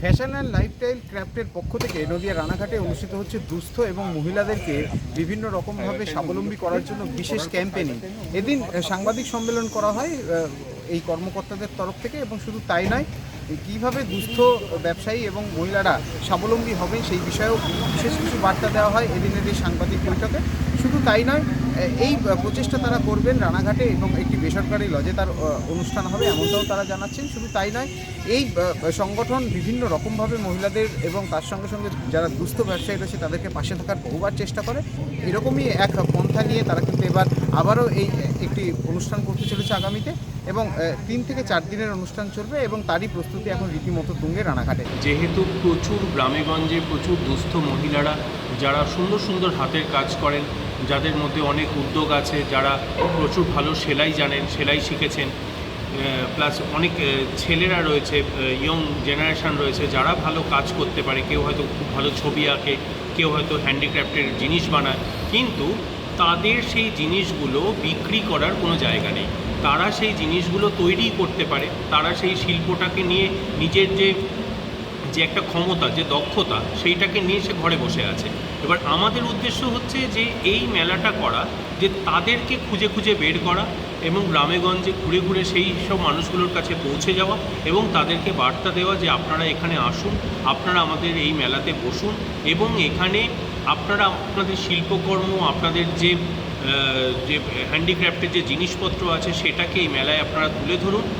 Fashion and lifestyle ক্রাফটের পক্ষ থেকে নদিয়া রানাঘাটে অনুষ্ঠিত হচ্ছে দুস্থ এবং মহিলাদেরকে বিভিন্ন রকমভাবে স্বাবলম্বী করার জন্য বিশেষ ক্যাম্পেনিং এদিন সাংবাদিক সম্মেলন করা হয় এই কর্মকর্তাদের তরফ থেকে এবং শুধু তাই নয়, কীভাবে দুস্থ ব্যবসায়ী এবং মহিলারা স্বাবলম্বী হবেন সেই বিষয়েও বিশেষ কিছু বার্তা দেওয়া হয় এদিনের এই সাংবাদিক বৈঠকে। শুধু তাই নয় এই প্রচেষ্টা তারা করবেন রানাঘাটে এবং একটি বেসরকারি লজে তার অনুষ্ঠান হবে এমনটাও তারা জানাচ্ছেন। শুধু তাই নয়, এই সংগঠন বিভিন্ন রকমভাবে মহিলাদের এবং তার সঙ্গে সঙ্গে যারা দুস্থ ব্যবসায়ী রয়েছে তাদেরকে পাশে থাকার বহুবার চেষ্টা করে। এরকমই এক পন্থা নিয়ে তারা কিন্তু এবার আবারও এই একটি অনুষ্ঠান করতে চলেছে আগামীতে এবং তিন থেকে চার দিনের অনুষ্ঠান চলবে এবং তারই প্রস্তুতি এখন রীতিমতো তুঙ্গে রানাঘাটে। যেহেতু প্রচুর গ্রামেগঞ্জে প্রচুর দুস্থ মহিলারা যারা সুন্দর সুন্দর হাতের কাজ করেন, যাদের মধ্যে অনেক উদ্যোগ আছে, যারা প্রচুর ভালো সেলাই জানেন, সেলাই শিখেছেন প্লাস অনেক ছেলেরা রয়েছে ইয়ং জেনারেশন রয়েছে, যারা ভালো কাজ করতে পারে, কেউ হয়তো খুব ভালো ছবি আঁকে, কেউ হয়তো হ্যান্ডিক্রাফটের জিনিস বানায়, কিন্তু তাদের সেই জিনিসগুলো বিক্রি করার কোনো জায়গা নেই। তারা সেই জিনিসগুলো তৈরি করতে পারে, তারা সেই শিল্পটাকে নিয়ে নিজের যে যে একটা ক্ষমতা, যে দক্ষতা, সেইটাকে নিয়ে সে ঘরে বসে আছে। এবার আমাদের উদ্দেশ্য হচ্ছে যে এই মেলাটা করা, যে তাদেরকে খুঁজে খুঁজে বের করা এবং গ্রামেগঞ্জে ঘুরে ঘুরে সেই সব মানুষগুলোর কাছে পৌঁছে যাওয়া এবং তাদেরকে বার্তা দেওয়া যে আপনারা এখানে আসুন, আপনারা আমাদের এই মেলাতে বসুন এবং এখানে আপনারা আপনাদের শিল্পকর্ম, আপনাদের যে যে হ্যান্ডিক্রাফটের যে জিনিসপত্র আছে, সেটাকে এই মেলায় আপনারা তুলে ধরুন।